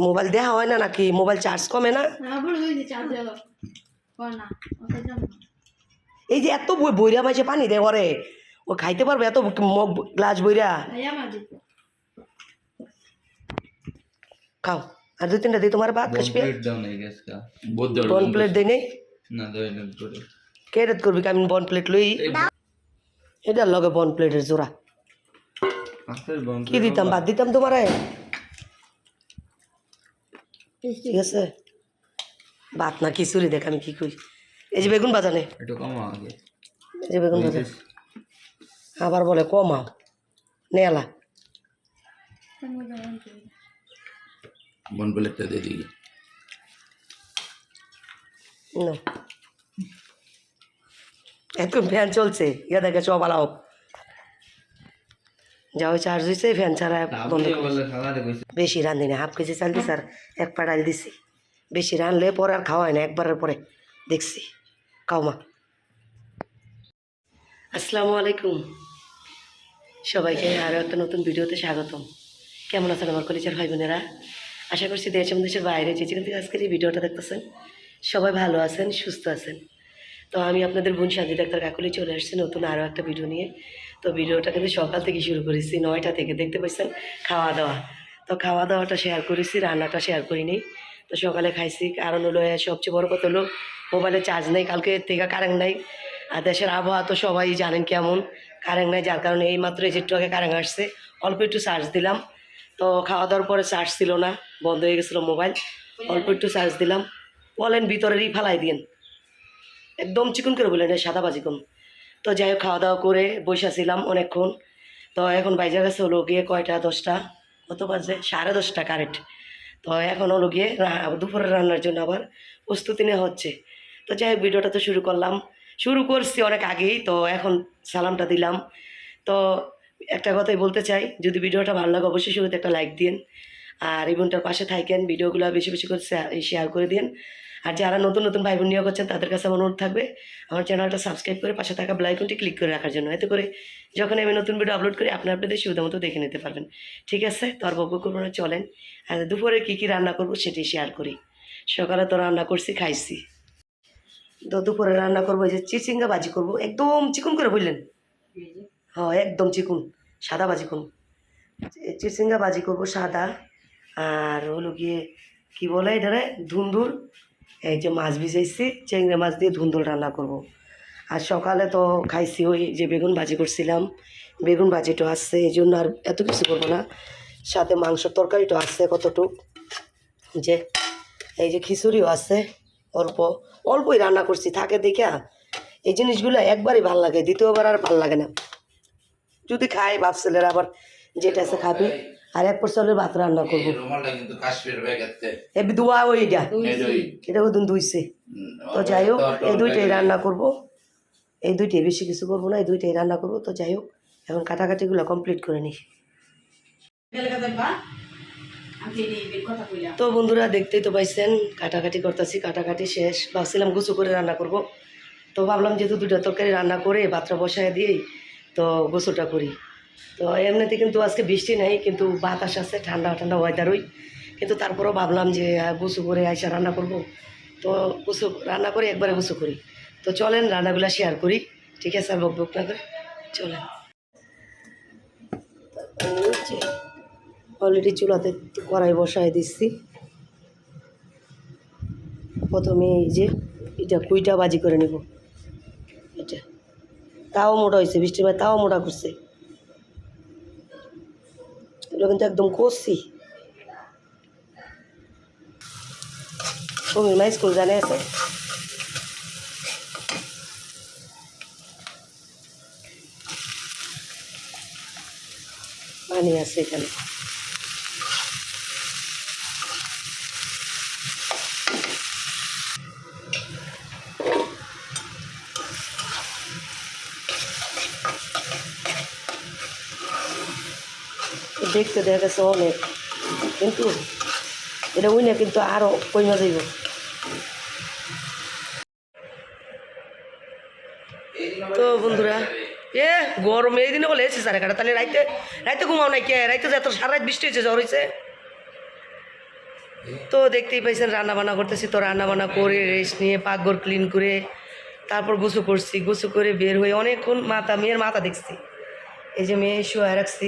Mobile দেওয়া হয় না নাকি? মোবাইল চার্জ কমে না? না এই যে এত বই- বইরা মাঝে পানি দেয় ওরে ও খাইতে পারবে এত মগ গ্লাস বইরা? খাও। আর দুই তিনটা দিই তোমার ভাত খাসবে? বন প্লেট দিই নেই? না দাও না করে। কে রেট করবি? আমি বন প্লেট লই। এটার লগে বন প্লেটের জোড়া। কি দিতাম? ভাত দিতাম তোমারে? ঠিক আছে। ভাত না খিচুড়ি দেখ আমি কি করি। এই যে বেগুন বাজানে একটু কম আগে। এই যে বেগুন বাজা আবার বলে কমাও নেলা বন প্লেটটা দিয়ে দিই না। এখন ফ্যান চলছে। ইয়া দেখে চপালাও যা ওই চার্জ হয়েছে ফ্যান ছাড়া বন্ধ খাওয়া বেশি রান্ধি না হাফ কেজি চাল দিছি আর এক পা ডাল দিছি। বেশি রানলে পরে আর খাওয়াই না একবারের পরে। দেখছি খাও মা। আসসালামু আলাইকুম। সবাইকে আরও একটা নতুন ভিডিওতে স্বাগতম। কেমন আছেন আমার কলেজের ভাই বোনেরা আশা করছি দেশ এবং দেশের বাইরে যে যেখান থেকে আজকের এই ভিডিওটা দেখতেছেন সবাই ভালো আছেন সুস্থ আছেন। তো আমি আপনাদের বোন শান্তি ডাক্তার কাকুলি চলে আসছি নতুন আরও একটা ভিডিও নিয়ে। তো ভিডিওটা কিন্তু সকাল থেকে শুরু করেছি, নয়টা থেকে, দেখতে পাচ্ছেন? খাওয়া দাওয়া। তো খাওয়া দাওয়াটা শেয়ার করেছি, রান্নাটা শেয়ার করিনি। তো সকালে খাইছি, কারণ হলো সবচেয়ে বড় কথা হলো মোবাইলে চার্জ নেই, কালকে থেকে কারেন্ট নাই। আর দেশের আবহাওয়া তো সবাই জানেন কেমন কারেন্ট নাই, যার কারণে এই মাত্র এই একটু আগে কারেন্ট আসছে, অল্প একটু চার্জ দিলাম। তো খাওয়া দাওয়ার পরে চার্জ ছিল না, বন্ধ হয়ে গেছিল মোবাইল অল্প একটু চার্জ দিলাম। বলেন ভিতরেরই ফালাই দিন একদম চিকন করে বললেন সাদা বাজি কম। তো যাই হোক খাওয়া দাওয়া করে বসেছিলাম অনেকক্ষণ। তো এখন বাইজা গেছে হলো গিয়ে কয়টা? দশটা? কত বাজে? সাড়ে দশটা কারেন্ট তো এখন হলো গিয়ে দুপুরে রান্নার জন্য আবার প্রস্তুতি নেওয়া হচ্ছে। তো যাই হোক, ভিডিওটা তো শুরু করলাম। শুরু করছি অনেক আগেই, তো এখন সালামটা দিলাম। তো একটা কথাই বলতে চাই, যদি ভিডিওটা ভালো লাগে অবশ্যই শুরুতে একটা লাইক দিন আর এই বোনটার পাশে থাকেন, ভিডিওগুলো বেশি বেশি করে শেয়ার করে দিন আর যারা নতুন নতুন ভাই বোন নিয়োগ করছেন, তাদের কাছে অনুরোধ থাকবে, আমার চ্যানেলটা সাবস্ক্রাইব করে পাশে থাকা বেলাইকনটি ক্লিক করে রাখার জন্য। এতে করে যখন আমি নতুন ভিডিও আপলোড করি, আপনি আপনাদের সুবিধা মতো দেখে নিতে পারবেন। ঠিক আছে? তো আর বকবক করব না, চলেন। আর দুপুরে কী কী রান্না করব সেটি শেয়ার করি। সকালে তো রান্না করছি, খাইছি। তো দুপুরে রান্না করব যে চিচিঙ্গা ভাজি করব। একদম চিকন করে বললেন? হ্যাঁ একদম চিকুন, সাদা ভাজি করুন চিচিঙ্গা ভাজি করব সাদা। আর হলো গিয়ে, কী বলে এটারে? ধুন্দুল এই যে মাছ ভিজাইছি, চিংড়ি মাছ দিয়ে ধুন্দুল রান্না করব। আর সকালে তো খাইছি ওই যে বেগুন ভাজি করছিলাম। বেগুন ভাজিটা আসছে এই জন্য আর এত কিছু করব না। সাথে মাংসের তরকারিটা আসছে কতটুক। যে এই যে খিচুড়িও আছে, অল্প, অল্পই রান্না করছি, থাকে দেখে এই জিনিসগুলো একবারই ভালো লাগে, দ্বিতীয়বার আর ভালো লাগে না। যদি খাই ভাবছিলেন আবার যেটা আছে খাবি। আর এক পর ভাত রান্না করব। এ দুয়া ওইটা এটা। ওদিন দুইছে তো যাই হোক এই দুইটাই রান্না করব। এই দুইটাই বেশি কিছু করব না এই দুইটাই রান্না করব। তো যাই হোক এখন কাটাকাটিগুলো কমপ্লিট করে নিই। তো বন্ধুরা দেখতেই তো পাইছেন কাটাকাটি করতেছি কাটাকাটি শেষ। ভাবছিলাম গুছু করে রান্না করব। তো ভাবলাম যেহেতু দুটো তরকারি রান্না করে ভাতটা বসায় দিয়েই তো গোসলটা করি। তো এমনিতে কিন্তু আজকে বৃষ্টি নাই, কিন্তু বাতাস আছে, ঠান্ডা ঠান্ডা ওয়েদারই কিন্তু তারপরেও ভাবলাম যে গোসু করে আইসা রান্না করব। তো গোসু রান্না করে একবারে গোসু করি। তো চলেন, রান্নাগুলো শেয়ার করি। ঠিক আছে আর বক বক না করে চলেন। অলরেডি চুলাতে কড়াই বসায় দিচ্ছি। প্রথমে এই যে, এটা কুইটা বাজি করে নেব। এটা। তাও মোটা হয়েছে বৃষ্টির তাও মোটা করছে। এগুলো কিন্তু একদম কষছি তুমি মাই স্কুল জানে আছে পানি আছে এখানে দেখতে দেখা গেছে অনেক। কিন্তু এটা ওই না কিন্তু আরও কইমা যাইব। তো বন্ধুরা, এ গরম, এই দিনে বলে এসেছে সাড়ে কাটা তাহলে রাইতে রাইতে ঘুমাও নাই কে? রাইতে এত সারা রাত বৃষ্টি হয়েছে, জ্বর হয়েছে। তো দেখতেই পাইছেন রান্না বান্না করতেছি তো রান্না বান্না করে রেস্ট নিয়ে পাকঘর ক্লিন করে তারপর গোসু করছি। গোসু করে বের হয়ে অনেকক্ষণ মাথা মেয়ের মাথা দেখছি। এই যে মেয়ে শুয়ে রাখছি।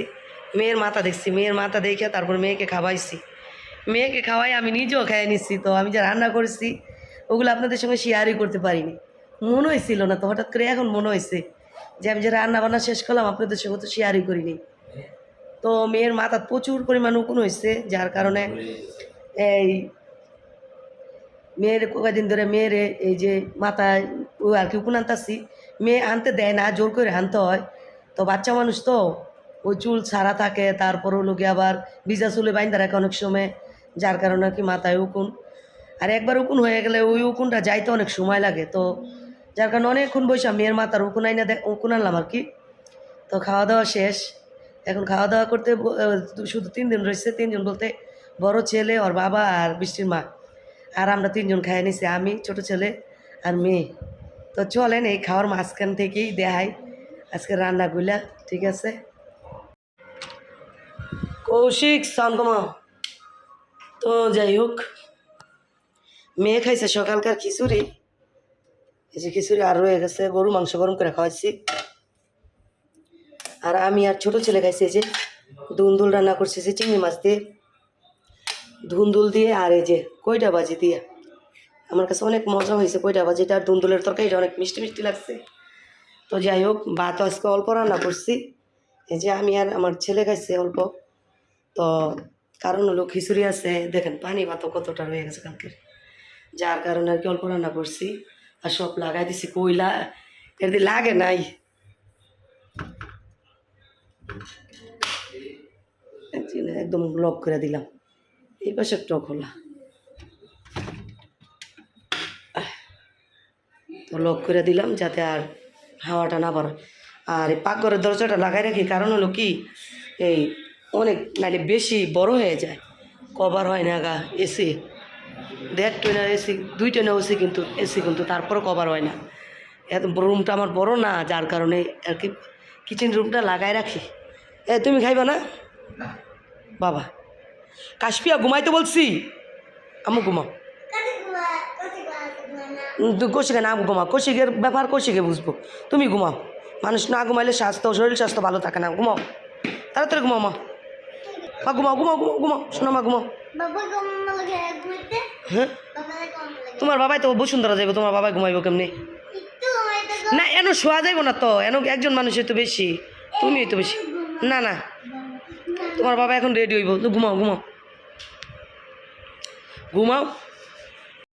মেয়ের মাথা দেখছি, মেয়ের মাথা দেখে তারপর মেয়েকে খাওয়াইছি। মেয়েকে খাওয়াই আমি নিজেও খেয়ে নিচ্ছি তো, আমি যে রান্না করেছি, ওগুলো আপনাদের সঙ্গে শেয়ারই করতে পারিনি। মনে হয়েছিল না তো, হঠাৎ করে এখন মনে হয়েছে যে আমি যে রান্না বান্না শেষ করলাম, আপনাদের সঙ্গে তো শেয়ারই করিনি। তো মেয়ের মাথা প্রচুর পরিমাণ উকুন হয়েছে যার কারণে এই মেয়ের কয়েকদিন ধরে মেয়ের এই যে মাথায় ও আর কি উকুন আনতাছি, মেয়ে আনতে দেয় না, জোর করে আনতে হয়। তো বাচ্চা মানুষ তো ওই চুল ছাড়া থাকে তারপর হলো গিয়ে আবার ভিজা চুলে বাইন্দা রাখে অনেক সময়, যার কারণে কি মাথায় উকুন। আর একবার উকুন হয়ে গেলে ওই উকুনটা যাইতে অনেক সময় লাগে, তো যার কারণে অনেকক্ষণ বসে মেয়ের মাথার উকুন আইনা দেখ উকুন আনলাম আর কি। তো খাওয়া দাওয়া শেষ। এখন খাওয়া দাওয়া করতে শুধু তিন দিন রয়েছে তিনজন বলতে বড় ছেলে, ওর বাবা আর বৃষ্টির মা। আর আমরা তিনজন খাই নিছি, আমি, ছোট ছেলে আর মেয়ে। তো চলেন এই খাওয়ার মাঝখান থেকেই দেখাই আজকে রান্নাগুলা, ঠিক আছে? কৌশিক সানকমা তো যাই হোক, মেয়ে খাইছে সকালকার খিচুড়ি। এই যে খিচুড়ি আর রয়ে গেছে, গরু মাংস গরম করে খাওয়াইছি আর আমি আর ছোট ছেলে খাইছি যে দুন্দুল রান্না করছি যে চিংড়ি মাছ দিয়ে। ধুন্দুল দিয়ে আর এই যে কইটা বাজি দিয়ে। আমার কাছে অনেক মজা হয়েছে কইটা বাজিটা আর ধুন্দুলের তরকারিটা অনেক মিষ্টি মিষ্টি লাগছে। তো যাই হোক, ভাত আজকে অল্প রান্না করছি। এই যে আমি আর আমার ছেলে খাইছে অল্প। তো কারণ হলো খিচুড়ি আছে, দেখেন পানি ভাতও কতটা রয়ে গেছে কালকে যার কারণে আর কি অল্প রান্না করছি, আর সব লাগাই দিছি কইলা এর লাগে নাই। একদম লক করে দিলাম। এই পাশে টক খোলা। তো লক করে দিলাম যাতে আর হাওয়াটা না বাড়ে আর এই পাকঘরের দরজাটা লাগাই রাখি, কারণ হলো কি, এই অনেক নাইলে বেশি বড় হয়ে যায়। কভার হয় না গা এসি দেড় ট্রেনের এসি দুই ট্রেনের এসি কিন্তু এসি কিন্তু তারপরও কভার হয় না। এত রুমটা আমার বড় না যার কারণে আর কি কিচেন রুমটা লাগাই রাখি। এ তুমি খাইবা না? না। বাবা। কাশপিয়া ঘুমাইতে বলছি। আমু ঘুমাও। কৌশিকে না ঘুমাও। কৌশিকের ব্যাপার কৌশিকে বুঝব। তুমি ঘুমাও। মানুষ না ঘুমাইলে স্বাস্থ্য শরীর স্বাস্থ্য ভালো থাকে না। ঘুমাও। তাড়াতাড়ি ঘুমাও মা। মা ঘুমাও ঘুমাও ঘুমাও ঘুমাও শোনো মা ঘুমাও হ্যাঁ? তোমার বাবাই তো বসুন্ধরা যাইবো তোমার বাবাই ঘুমাইবো কেমনি? না এন শোয়া যাইব না তো এন একজন মানুষের তো বেশি তুমি তো বেশি। না না। তোমার বাবা এখন রেডি হইব। তো ঘুমাও ঘুমাও। ঘুমাও।